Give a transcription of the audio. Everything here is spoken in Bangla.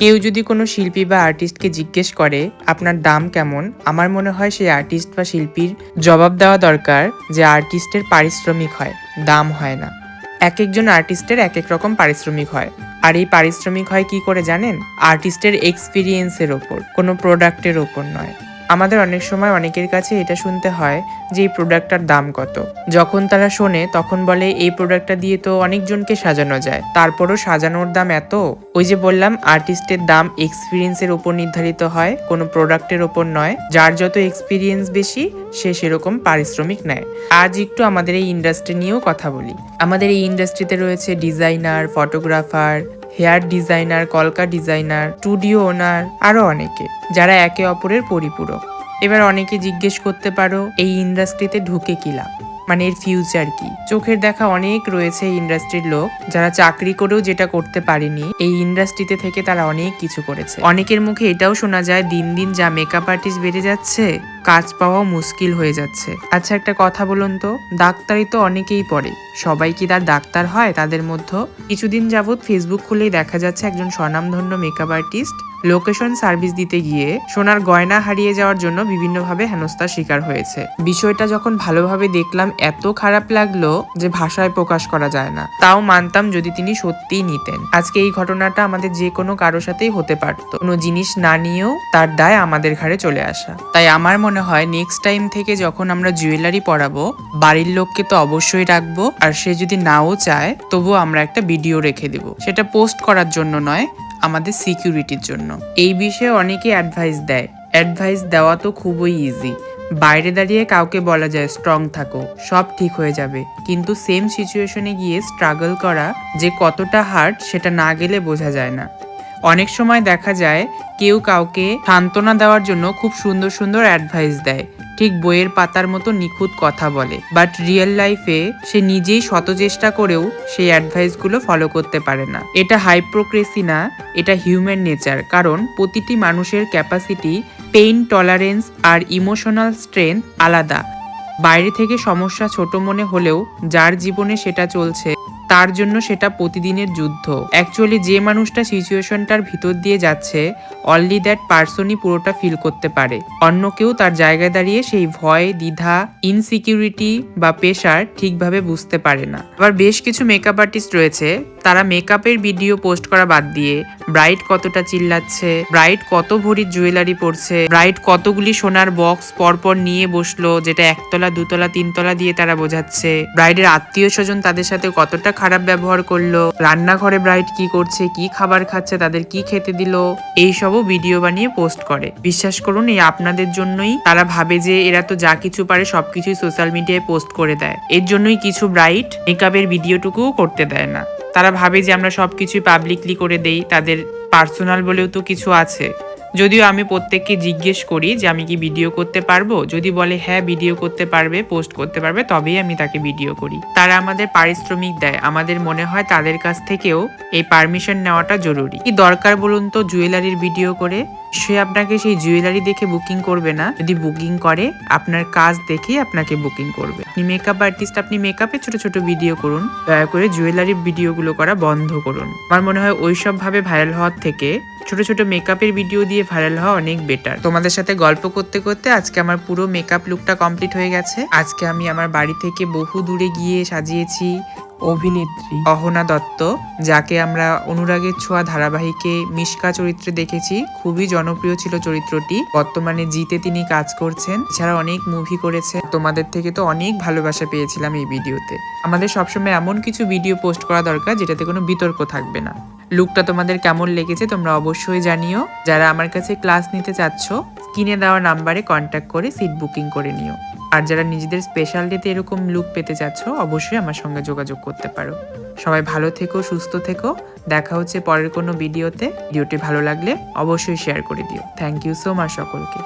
কেউ যদি কোনো শিল্পী বা আর্টিস্টকে জিজ্ঞেস করে, আপনার দাম কেমন? আমার মনে হয় সেই আর্টিস্ট বা শিল্পীর জবাব দেওয়া দরকার যে আর্টিস্টের পারিশ্রমিক হয়, দাম হয় না। এক একজন আর্টিস্টের এক এক রকম পারিশ্রমিক হয়। আর এই পারিশ্রমিক হয় কি করে জানেন? আর্টিস্টের এক্সপিরিয়েন্সের ওপর, কোনো প্রোডাক্টের ওপর নয়। আমাদের অনেক সময় অনেকের কাছে এটা শুনতে হয় যে এই প্রোডাক্টটার দাম কত। যখন তারা শোনে, তখন বলে, এই প্রোডাক্টটা দিয়ে তো অনেকজনকে সাজানো যায়। তারপরও সাজানোর দাম এত? ওই যে বললাম আর্টিস্টের দাম এক্সপিরিয়েন্সের ওপর নির্ধারিত হয়, কোনো প্রোডাক্টের ওপর নয়। যার যত এক্সপিরিয়েন্স বেশি, সে সেরকম পারিশ্রমিক নেয়। আজ একটু আমাদের এই ইন্ডাস্ট্রি নিয়েও কথা বলি। আমাদের এই ইন্ডাস্ট্রিতে রয়েছে ডিজাইনার ফটোগ্রাফার হেয়ার ডিজাইনার, কলকা ডিজাইনার, স্টুডিও ওনার আরও অনেকে, যারা একে অপরের পরিপূরক। এবার অনেকে জিজ্ঞেস করতে পারো, এই ইন্ডাস্ট্রিতে ঢুকে কি লাভ? মানে এর ফিউচার কি? চোখের দেখা অনেক রয়েছে এই ইন্ডাস্ট্রির লোক, যারা চাকরি করেও যেটা করতে পারেনি, এই ইন্ডাস্ট্রিতে থেকে তারা অনেক কিছু করেছে। অনেকের মুখে এটাও শোনা যায়, দিন দিন যা মেকআপ আর্টিস্ট বেড়ে যাচ্ছে কাজ পাওয়া মুশকিল হয়ে যাচ্ছে। আচ্ছা একটা কথা বলুন তো ডাক্তারি তো অনেকেই পড়ে। সবাই কি তার ডাক্তার হয়? তাদের মধ্যে কিছুদিন যাবৎ ফেসবুক খুলেই দেখা যাচ্ছে একজন স্বনামধন্য মেকআপ আর্টিস্ট লোকেশন সার্ভিস দিতে গিয়ে সোনার গয়না হারিয়ে যাওয়ার জন্য বিভিন্নভাবে হেনস্থার শিকার হয়েছে। বিষয়টা যখন ভালোভাবে দেখলাম, এত খারাপ লাগল যে ভাষায় প্রকাশ করা যায় না। তাও মানতাম যদি তিনি সত্যিই নিতেন। আজকে এই ঘটনাটা আমাদের যে কোনো কারোর সাথেই হতে পারত। কোনো জিনিস না নিয়েও তার দায় আমাদের ঘাড়ে চলে আসা। তাই আমার মনে হয় নেক্সট টাইম থেকে যখন আমরা জুয়েলারি পরাবো, বাড়ির লোককে তো অবশ্যই রাখব, আর সে যদি নাও চায়, তবুও আমরা একটা ভিডিও রেখে দেব। সেটা পোস্ট করার জন্য নয়, আমাদের সিকিউরিটির জন্য। এই বিষয়ে অনেকে অ্যাডভাইস দেয়। অ্যাডভাইস দেওয়া তো খুবই ইজি বাইরে দাঁড়িয়ে কাউকে বলা যায় স্ট্রং থাকো, সব ঠিক হয়ে যাবে। কিন্তু সেম সিচুয়েশনে গিয়ে স্ট্রাগল করা যে কতটা হার্ড সেটা না গেলে বোঝা যায় না। অনেক সময় দেখা যায় কেউ কাউকে সান্ত্বনা দেওয়ার জন্য খুব সুন্দর সুন্দর অ্যাডভাইস দেয়। ঠিক বইয়ের পাতার মতো নিখুঁত কথা বলে। বাট রিয়েল লাইফে সে নিজেই শত চেষ্টা করেও সেই অ্যাডভাইসগুলো ফলো করতে পারে না। এটা হাইপ্রোক্রেসি না, এটা হিউম্যান নেচার কারণ প্রতিটি মানুষের ক্যাপাসিটি পেইন টলারেন্স আর ইমোশনাল স্ট্রেংথ আলাদা। বাইরে থেকে সমস্যা ছোট মনে হলেও যার জীবনে সেটা চলছে তার জন্য সেটা প্রতিদিনের যুদ্ধ। অ্যাকচুয়ালি যে মানুষটা সিচুয়েশনটার ভিতর দিয়ে যাচ্ছে অনলি দ্যাট পার্সনই পুরোটা ফিল করতে পারে। অন্য কেউ তার জায়গায় দাঁড়িয়ে সেই ভয়, দ্বিধা ইনসিকিউরিটি বা পেশার ঠিকভাবে বুঝতে পারে না। আবার বেশ কিছু মেকআপ আর্টিস্ট রয়েছে, তারা মেকআপের ভিডিও পোস্ট করা বাদ দিয়ে ব্রাইট কতটা চিল্লাচ্ছে ব্রাইট কত ভরির জুয়েলারি পরছে ব্রাইট কতগুলি সোনার বক্স পরপর নিয়ে বসল, যেটা একতলা, দুতলা, তিনতলা দিয়ে তারা বোঝাচ্ছে ব্রাইডের আত্মীয় স্বজন তাদের সাথে কতটা খারাপ ব্যবহার করল। রান্নাঘরে ব্রাইট কি করছে, কি খাবার খাচ্ছে, তাদের কি খেতে দিল, এইসবও ভিডিও বানিয়ে পোস্ট করে। বিশ্বাস করুন, এই আপনাদের জন্যই তারা ভাবে যে এরা তো যা কিছু পারে সবকিছুই সোশ্যাল মিডিয়ায় পোস্ট করে দেয়। এর জন্যই কিছু ব্রাইট মেকআপের ভিডিওটুকুও করতে দেয় না। তারা ভাবে যে আমরা সব কিছুই পাবলিকলি করে দেই, তাদের পার্সোনাল বলেও তো কিছু আছে। যদিও আমি প্রত্যেককে জিজ্ঞেস করি যে আমি কি ভিডিও করতে পারব? যদি বলে হ্যাঁ ভিডিও করতে পারবে পোস্ট করতে পারবে, তবেই আমি তাকে ভিডিও করি। তারা আমাদের পারিশ্রমিক দেয়। আমাদের মনে হয় তাদের কাছ থেকেও এই পারমিশন নেওয়াটা জরুরি। কি দরকার বলুন তো জুয়েলারির ভিডিও করে? সে আপনাকে সেই জুয়েলারি দেখে বুকিং করবে না। যদি বুকিং করে, আপনার কাজ দেখেই আপনাকে বুকিং করবে। আপনি মেকআপ আর্টিস্ট আপনি মেকআপে ছোট ছোট ভিডিও করুন। দয়া করে জুয়েলারি ভিডিওগুলো করা বন্ধ করুন। আমার মনে হয় ওইসব ভাবে ভাইরাল হওয়ার থেকে ছোট ছোট মেকআপের ভিডিও দিয়ে ভাইরাল হওয়া অনেক বেটার তোমাদের সাথে গল্প করতে করতে আজকে আমার পুরো মেকআপ লুকটা কমপ্লিট হয়ে গেছে। আজকে আমি আমার বাড়ি থেকে বহু দূরে গিয়ে সাজিয়েছি অভিনেত্রী। অহনা দত্ত যাকে আমরা অনুরাগের ছোঁয়া ধারাবাহিকে মিশকা চরিত্রে দেখেছি। খুবই জনপ্রিয় ছিল চরিত্রটি। বর্তমানে জিতে তিনি কাজ করছেন। এছাড়া অনেক মুভি করেছে। তোমাদের থেকে তো অনেক ভালোবাসা পেয়েছিলাম এই ভিডিওতে আমাদের সবসময় এমন কিছু ভিডিও পোস্ট করা দরকার যেটাতে কোনো বিতর্ক থাকবে না। লুকটা তোমাদের কেমন লেগেছে তোমরা অবশ্যই জানিও। যারা আমার কাছে ক্লাস নিতে চাচ্ছ, স্ক্রিনে দেওয়া নাম্বারে কন্ট্যাক্ট করে সিট বুকিং করে নিও। আর যারা নিজেদের স্পেশাল ডেতে এরকম লুক পেতে চাচ্ছ, অবশ্যই আমার সঙ্গে যোগাযোগ করতে পারো। সবাই ভালো থেকো, সুস্থ থেকো। দেখা হচ্ছে পরের কোনো ভিডিওতে ভিডিওটি ভালো লাগলে অবশ্যই শেয়ার করে দিও। থ্যাংক ইউ সো মাচ সকলকে।